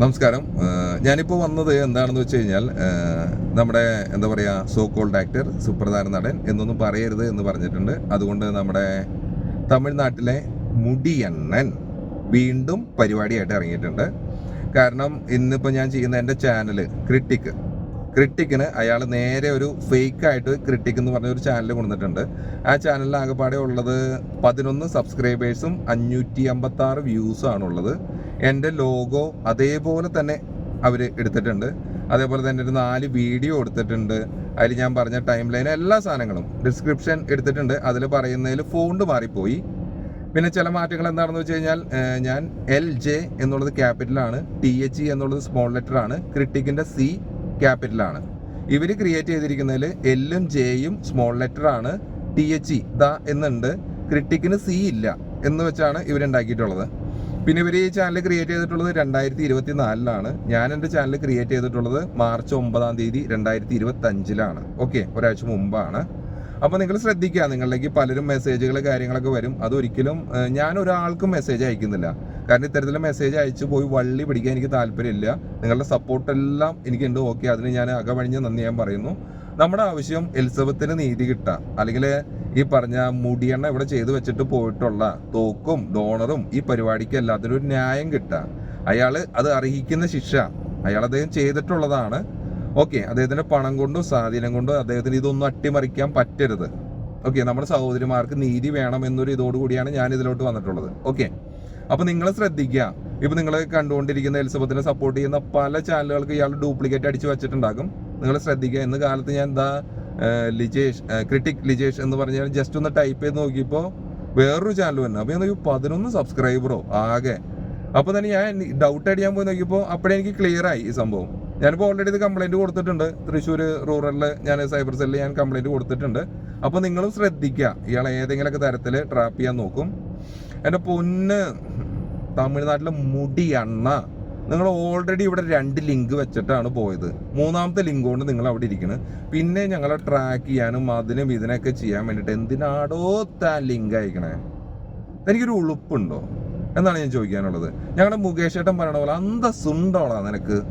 നമസ്കാരം. ഞാനിപ്പോൾ വന്നത് എന്താണെന്ന് വെച്ച് കഴിഞ്ഞാൽ നമ്മുടെ എന്താ പറയുക സോ കോൾഡ് ആക്ടർ സുപ്രധാന നടൻ എന്നൊന്നും പറയരുത് എന്ന് പറഞ്ഞിട്ടുണ്ട്. അതുകൊണ്ട് നമ്മുടെ തമിഴ്നാട്ടിലെ മുടിയണ്ണൻ വീണ്ടും പരിപാടിയായിട്ട് ഇറങ്ങിയിട്ടുണ്ട്. കാരണം ഇന്നിപ്പോൾ ഞാൻ ചെയ്യുന്ന എന്റെ ചാനൽ ക്രിട്ടിക്ക് ക്രിട്ടിക്കിന് അയാൾ നേരെ ഒരു ഫേക്കായിട്ട് ക്രിട്ടിക് എന്ന് പറഞ്ഞ ഒരു ചാനൽ കൊണ്ടുവന്നിട്ടുണ്ട് ആ ചാനലിൽ ആകെപ്പാടെ ഉള്ളത് പതിനൊന്ന് സബ്സ്ക്രൈബേഴ്സും അഞ്ഞൂറ്റി അമ്പത്തി ആറ് വ്യൂസും ആണുള്ളത്. എന്റെ ലോഗോ അതേപോലെ തന്നെ അവർ എടുത്തിട്ടുണ്ട്. അതേപോലെ തന്നെ ഒരു നാല് വീഡിയോ എടുത്തിട്ടുണ്ട്. അതിൽ ഞാൻ പറഞ്ഞ ടൈം ലൈൻ എല്ലാ സാധനങ്ങളും ഡിസ്ക്രിപ്ഷൻ എടുത്തിട്ടുണ്ട്. അതിൽ പറയുന്നതിൽ ഫോണ്ട് മാറിപ്പോയി. പിന്നെ ചില മാറ്റങ്ങൾ എന്താണെന്ന് വെച്ച് കഴിഞ്ഞാൽ ഞാൻ എൽ ജെ എന്നുള്ളത് ക്യാപിറ്റലാണ് ടി എച്ച് എന്നുള്ളത് സ്മോൾ ലെറ്റർ ആണ് ക്രിട്ടിക്കിന്റെ സി ക്യാപിറ്റലാണ് ഇവർ ക്രിയേറ്റ് ചെയ്തിരിക്കുന്നതിൽ എല്ലും ജെയും സ്മോൾ ലെറ്റർ ആണ് ടി എച്ച് ദ എന്നുണ്ട് ക്രിട്ടിക്കിന് സി ഇല്ല എന്ന് വെച്ചാണ് ഇവരുണ്ടാക്കിയിട്ടുള്ളത് പിന്നെ ഇവർ ഈ ചാനൽ ക്രിയേറ്റ് ചെയ്തിട്ടുള്ളത് രണ്ടായിരത്തി ഇരുപത്തി നാലിലാണ് ഞാൻ എന്റെ ചാനൽ ക്രിയേറ്റ് ചെയ്തിട്ടുള്ളത് മാർച്ച് ഒമ്പതാം തീയതി രണ്ടായിരത്തി ഇരുപത്തി അഞ്ചിലാണ് ഓക്കെ ഒരാഴ്ച മുമ്പാണ്. അപ്പോൾ നിങ്ങൾ ശ്രദ്ധിക്കുക നിങ്ങളിലേക്ക് പലരും മെസ്സേജുകൾ കാര്യങ്ങളൊക്കെ വരും. അതൊരിക്കലും ഞാൻ ഒരാൾക്കും മെസ്സേജ് അയക്കുന്നില്ല. കാരണം ഇത്തരത്തിലുള്ള മെസ്സേജ് അയച്ച് പോയി വള്ളി പിടിക്കാൻ എനിക്ക് താല്പര്യമില്ല. നിങ്ങളുടെ സപ്പോർട്ടെല്ലാം എനിക്കുണ്ട് ഓക്കെ അതിന് ഞാൻ അകവഴിഞ്ഞ് നന്ദി ഞാൻ പറയുന്നു. നമ്മുടെ ആവശ്യം എലിസബത്തിന് നീതി കിട്ടുക. അല്ലെങ്കിൽ ഈ പറഞ്ഞ മുടിയെണ്ണ ഇവിടെ ചെയ്തു വെച്ചിട്ട് പോയിട്ടുള്ള തോക്കും ഡോണറും ഈ പരിപാടിക്ക് എല്ലാത്തിനും ഒരു ന്യായം കിട്ടുക. അയാൾ അത് അർഹിക്കുന്ന ശിക്ഷ. അയാൾ അദ്ദേഹം ചെയ്തിട്ടുള്ളതാണ്. ഓക്കെ അദ്ദേഹത്തിന്റെ പണം കൊണ്ടും സ്വാധീനം കൊണ്ടും അദ്ദേഹത്തിന് ഇതൊന്നും അട്ടിമറിക്കാൻ പറ്റരുത്. ഓക്കെ നമ്മുടെ സഹോദരിമാർക്ക് നീതി വേണം എന്നൊരു ഇതോടുകൂടിയാണ് ഞാൻ ഇതിലോട്ട് വന്നിട്ടുള്ളത്. ഓക്കെ അപ്പോൾ നിങ്ങൾ ശ്രദ്ധിക്കുക. ഇപ്പൊ നിങ്ങൾ കണ്ടുകൊണ്ടിരിക്കുന്ന എലിസബത്തിനെ സപ്പോർട്ട് ചെയ്യുന്ന പല ചാനലുകൾക്ക് ഇയാൾ ഡ്യൂപ്ലിക്കേറ്റ് അടിച്ച് വെച്ചിട്ടുണ്ടാകും. നിങ്ങൾ ശ്രദ്ധിക്കുക. ഇന്ന് കാലത്ത് ഞാൻ എന്താ ലിജേഷ് ക്രിട്ടിക് ലിജേഷ് എന്ന് പറഞ്ഞാൽ ജസ്റ്റ് ഒന്ന് ടൈപ്പ് ചെയ്ത് നോക്കിയപ്പോൾ വേറൊരു ചാനൽ വന്നു. അപ്പോൾ ഞാൻ നോക്കി പതിനൊന്ന് സബ്സ്ക്രൈബറോ ആകെ. അപ്പോൾ തന്നെ ഞാൻ ഡൗട്ട് അടിയാൻ പോയി നോക്കിയപ്പോൾ അപ്പോഴേ എനിക്ക് ക്ലിയർ ആയി ഈ സംഭവം. ഞാനിപ്പോൾ ഓൾറെഡി ഇത് കംപ്ലൈന്റ് കൊടുത്തിട്ടുണ്ട്. തൃശ്ശൂർ റൂറലിൽ ഞാൻ സൈബർ സെല്ലിൽ ഞാൻ കംപ്ലൈന്റ് കൊടുത്തിട്ടുണ്ട്. അപ്പോൾ നിങ്ങളും ശ്രദ്ധിക്കുക ഇയാൾ ഏതെങ്കിലുമൊക്കെ തരത്തിൽ ട്രാപ്പ് ചെയ്യാൻ നോക്കും. എന്റെ പൊന്ന് തമിഴ്നാട്ടിലെ മുടി അണ്ണ നിങ്ങൾ ഓൾറെഡി ഇവിടെ രണ്ട് ലിങ്ക് വെച്ചിട്ടാണ് പോയത്. മൂന്നാമത്തെ ലിങ്ക് കൊണ്ട് നിങ്ങൾ അവിടെ ഇരിക്കുന്നത് പിന്നെ ഞങ്ങളെ ട്രാക്ക് ചെയ്യാനും അതിനും ഇതിനൊക്കെ ചെയ്യാൻ വേണ്ടിയിട്ട് എന്തിനാടോ താൻ ലിങ്ക് അയക്കണേ? എനിക്കൊരു ഉളുപ്പുണ്ടോ? എന്നാണ് ഞാൻ ചോദിക്കാനുള്ളത്. ഞങ്ങളുടെ മുകേഷ് ഏട്ടൻ പറയണ പോലെ അന്തസ്സുണ്ടോളാ നിനക്ക്?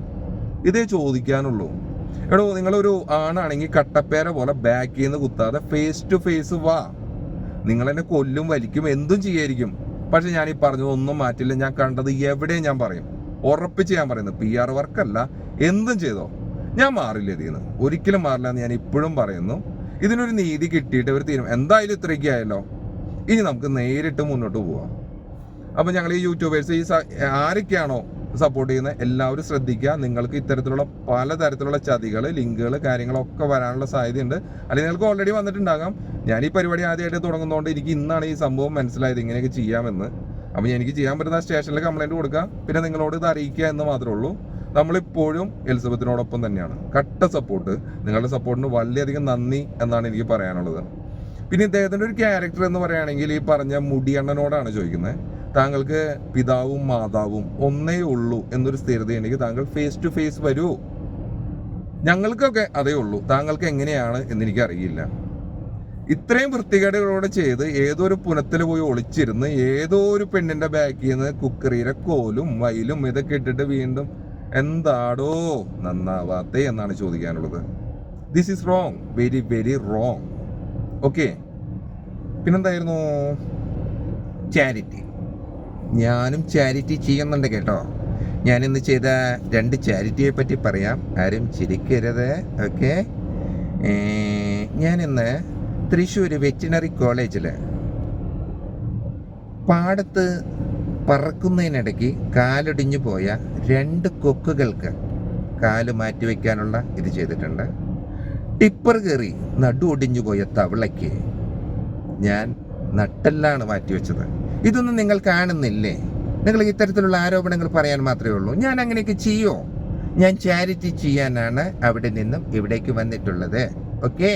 ഇതേ ചോദിക്കാനുള്ളൂ. എടോ നിങ്ങളൊരു ആണാണെങ്കിൽ കട്ടപ്പേര പോലെ ബാക്കിൽ നിന്ന് കുത്താതെ ഫേസ് ടു ഫേസ് വാ. നിങ്ങൾ എന്നെ കൊല്ലും വലിക്കും എന്തും ചെയ്യായിരിക്കും. പക്ഷെ ഞാൻ ഈ പറഞ്ഞതൊന്നും മാറ്റില്ല. ഞാൻ കണ്ടത് എവിടെയും ഞാൻ പറയും. ഉറപ്പിച്ച് ഞാൻ പറയുന്നത് പി ആർ വർക്കല്ല എന്തും ചെയ്തോ. ഞാൻ മാറില്ല ഇതിന്ന് ഒരിക്കലും മാറില്ല എന്ന് ഞാൻ ഇപ്പോഴും പറയുന്നു. ഇതിനൊരു നീതി കിട്ടിയിട്ട് ഒരു തീരുമാനം. എന്തായാലും ഇത്രയ്ക്ക് ആയല്ലോ. ഇനി നമുക്ക് നേരിട്ട് മുന്നോട്ട് പോവാം. അപ്പം ഞങ്ങൾ ഈ യൂട്യൂബേഴ്സ് ഈ ആരൊക്കെയാണോ സപ്പോർട്ട് ചെയ്യുന്ന എല്ലാവരും ശ്രദ്ധിക്കുക. നിങ്ങൾക്ക് ഇത്തരത്തിലുള്ള പലതരത്തിലുള്ള ചതികൾ ലിങ്കുകൾ കാര്യങ്ങളൊക്കെ വരാനുള്ള സാധ്യതയുണ്ട്. അല്ലെങ്കിൽ നിങ്ങൾക്ക് ഓൾറെഡി വന്നിട്ടുണ്ടാകാം. ഞാൻ ഈ പരിപാടി ആദ്യമായിട്ട് തുടങ്ങുന്നതുകൊണ്ട് എനിക്ക് ഇന്നാണ് ഈ സംഭവം മനസ്സിലായത്. ഇങ്ങനെയൊക്കെ ചെയ്യാമെന്ന്. അപ്പോൾ എനിക്ക് ചെയ്യാൻ പറ്റുന്ന സ്റ്റേഷനിൽ കംപ്ലൈന്റ് കൊടുക്കുക. പിന്നെ നിങ്ങളോട് ഇത് അറിയിക്കുക എന്ന് മാത്രമേ ഉള്ളൂ. നമ്മളിപ്പോഴും എലിസബത്തിനോടൊപ്പം തന്നെയാണ്. കട്ട സപ്പോർട്ട് നിങ്ങളുടെ സപ്പോർട്ടിന് വളരെയധികം നന്ദി എന്നാണ് എനിക്ക് പറയാനുള്ളത്. പിന്നെ ഇദ്ദേഹത്തിന്റെ ഒരു ക്യാരക്ടർ എന്ന് പറയുകയാണെങ്കിൽ ഈ പറഞ്ഞ മുടിയണ്ണനോടാണ് ചോദിക്കുന്നത്. താങ്കൾക്ക് പിതാവും മാതാവും ഒന്നേ ഉള്ളൂ എന്നൊരു സ്ഥിരതയുണ്ടെങ്കിൽ താങ്കൾ ഫേസ് ടു ഫേസ് വരൂ. ഞങ്ങൾക്കൊക്കെ അതേ ഉള്ളൂ. താങ്കൾക്ക് എങ്ങനെയാണ് എന്ന് എനിക്ക് അറിയില്ല ഇത്രയും വൃത്തികേടുകളോടെ ചെയ്ത് ഏതൊരു പുനത്തിൽ പോയി ഒളിച്ചിരുന്ന് ഏതോ ഒരു പെണ്ണിന്റെ ബാക്കിൽ നിന്ന് കുക്കറിയിലെ കോലും വയലും ഇതൊക്കെ ഇട്ടിട്ട് വീണ്ടും എന്താടോ നന്നാവാത്തേ എന്നാണ് ചോദിക്കാനുള്ളത്. This is wrong very very wrong okay പിന്നെന്തായിരുന്നു? Charity ഞാനും ചാരിറ്റി ചെയ്യുന്നുണ്ട് കേട്ടോ. ഞാൻ ഇന്ന് ചെയ്ത രണ്ട് ചാരിറ്റിയെ പറ്റി പറയാം. ആരും ചിരിക്കരുത്. ഓക്കെ ഞാനിന്ന് തൃശ്ശൂർ വെറ്റിനറി കോളേജിൽ പാടത്ത് പറക്കുന്നതിനിടയ്ക്ക് കാലൊടിഞ്ഞു പോയ രണ്ട് കൊക്കുകൾക്ക് കാൽ മാറ്റിവെക്കാനുള്ള ഇത് ചെയ്തിട്ടുണ്ട്. ടിപ്പർ കയറി നടു ഒടിഞ്ഞു പോയ തവളയ്ക്ക് ഞാൻ നട്ടെല്ലാണ് മാറ്റിവെച്ചത് ഇതൊന്നും നിങ്ങൾ കാണുന്നില്ലേ? നിങ്ങൾ ഇത്തരത്തിലുള്ള ആരോപണങ്ങൾ പറയാൻ മാത്രമേ ഉള്ളൂ. ഞാൻ അങ്ങനെയൊക്കെ ചെയ്യോ? ഞാൻ ചാരിറ്റി ചെയ്യാനാണ് അവിടെ നിന്നും ഇവിടേക്ക് വന്നിട്ടുള്ളത്. ഓക്കെ?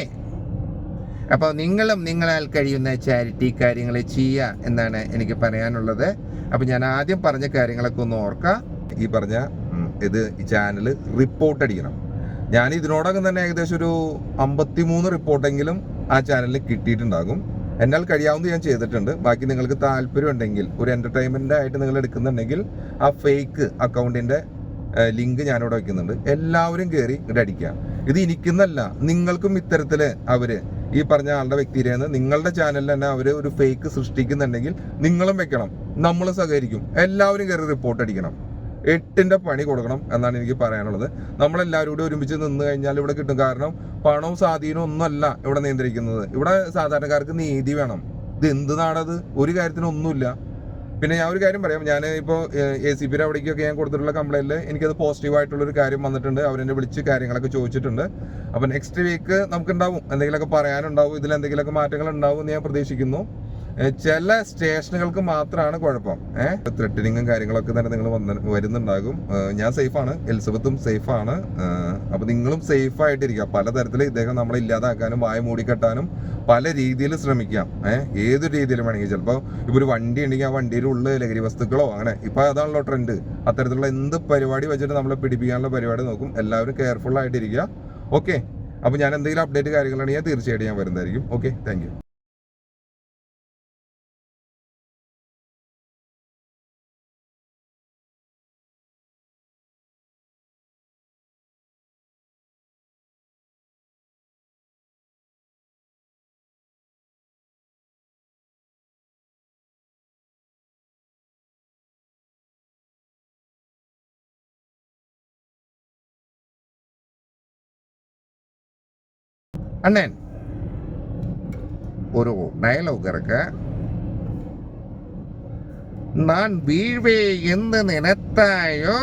അപ്പോൾ നിങ്ങളും നിങ്ങളാൽ കഴിയുന്ന ചാരിറ്റി കാര്യങ്ങൾ ചെയ്യുക എന്നാണ് എനിക്ക് പറയാനുള്ളത്. അപ്പോൾ ഞാൻ ആദ്യം പറഞ്ഞ കാര്യങ്ങളൊക്കെ ഒന്ന് ഓർക്കുക ഈ പറഞ്ഞ ഇത് ഈ ചാനൽ റിപ്പോർട്ട് അടിക്കണം. ഞാൻ ഇതിനോടകം തന്നെ ഏകദേശം ഒരു അമ്പത്തിമൂന്ന് റിപ്പോർട്ടെങ്കിലും ആ ചാനലിൽ കിട്ടിയിട്ടുണ്ടാകും. എന്നാൽ കഴിയാവുന്ന ഞാൻ ചെയ്തിട്ടുണ്ട്. ബാക്കി നിങ്ങൾക്ക് താല്പര്യം ഉണ്ടെങ്കിൽ ഒരു എന്റർടൈൻമെന്റ് ആയിട്ട് നിങ്ങൾ എടുക്കുന്നുണ്ടെങ്കിൽ ആ ഫേക്ക് അക്കൗണ്ടിന്റെ ലിങ്ക് ഞാനിവിടെ വയ്ക്കുന്നുണ്ട് എല്ലാവരും കയറി ഇവിടെ അടിക്കുക. ഇത് ഇരിക്കുന്നല്ല നിങ്ങൾക്കും ഇത്തരത്തിൽ അവർ ഈ പറഞ്ഞ ആളുടെ വ്യക്തിയിലേന്ന് നിങ്ങളുടെ ചാനലിൽ തന്നെ അവർ ഒരു ഫേക്ക് സൃഷ്ടിക്കുന്നുണ്ടെങ്കിൽ നിങ്ങളും വെക്കണം നമ്മൾ സഹകരിക്കും എല്ലാവരും കയറി റിപ്പോർട്ട് അടിക്കണം. എട്ടിന്റെ പണി കൊടുക്കണം എന്നാണ് എനിക്ക് പറയാനുള്ളത്. നമ്മളെല്ലാവരും കൂടി ഒരുമിച്ച് നിന്ന് കഴിഞ്ഞാൽ ഇവിടെ കിട്ടും. കാരണം പണവും സ്വാധീനവും ഒന്നുമല്ല ഇവിടെ നിയന്ത്രിക്കുന്നത്. ഇവിടെ സാധാരണക്കാർക്ക് നീതി വേണം. ഇത് എന്ത് നാടത്? ഒരു കാര്യത്തിനും ഒന്നുമില്ല. പിന്നെ ഞാൻ ഒരു കാര്യം പറയാം. ഞാൻ ഇപ്പോൾ എ സി പിയുടെ അവിടേക്കൊക്കെ ഞാൻ കൊടുത്തിട്ടുള്ള കംപ്ലൈന്റിൽ എനിക്കത് പോസിറ്റീവ് ആയിട്ടുള്ള ഒരു കാര്യം വന്നിട്ടുണ്ട്. അവരെന്നെ വിളിച്ച് കാര്യങ്ങളൊക്കെ ചോദിച്ചിട്ടുണ്ട്. അപ്പം നെക്സ്റ്റ് വീക്ക് നമുക്കുണ്ടാവും. എന്തെങ്കിലുമൊക്കെ പറയാനുണ്ടാവും. ഇതിൽ എന്തെങ്കിലുമൊക്കെ മാറ്റങ്ങൾ ഉണ്ടാവും എന്ന് ഞാൻ പ്രതീക്ഷിക്കുന്നു. ചില സ്റ്റേഷനുകൾക്ക് മാത്രമാണ് കുഴപ്പം. ഏഹ് ത്രെട്ടനിങ്ങും കാര്യങ്ങളൊക്കെ തന്നെ നിങ്ങൾ വന്ന് വരുന്നുണ്ടാകും. ഞാൻ സേഫാണ്. എലിസബത്തും സേഫാണ്. അപ്പൊ നിങ്ങളും സേഫ് ആയിട്ടിരിക്കുക പലതരത്തിൽ ഇദ്ദേഹം നമ്മളെ ഇല്ലാതാക്കാനും വായ മൂടിക്കെട്ടാനും പല രീതിയിൽ ശ്രമിക്കാം. ഏഹ് ഏത് രീതിയിലും വേണമെങ്കിൽ ചിലപ്പോൾ ഇപ്പൊ ഒരു വണ്ടി ഉണ്ടെങ്കിൽ ആ വണ്ടിയുടെ ഉള്ളിൽ ലഹരി വസ്തുക്കളോ അങ്ങനെ ഇപ്പൊ അതാണല്ലോ ട്രെൻഡ് അത്തരത്തിലുള്ള എന്ത് പരിപാടി വെച്ചിട്ട് നമ്മളെ പിടിപ്പിക്കാനുള്ള പരിപാടി നോക്കും. എല്ലാവരും കെയർഫുൾ ആയിട്ടിരിക്കുക. ഓക്കെ അപ്പൊ ഞാൻ എന്തെങ്കിലും അപ്ഡേറ്റ് കാര്യങ്ങളുണ്ടെങ്കിൽ തീർച്ചയായിട്ടും ഞാൻ വരുന്നതായിരിക്കും. ഓക്കെ താങ്ക് அண்ணன். ஒரு டயலாக் இருக்கு. நான் வீழ்வே என்று நினைத்தாயோ?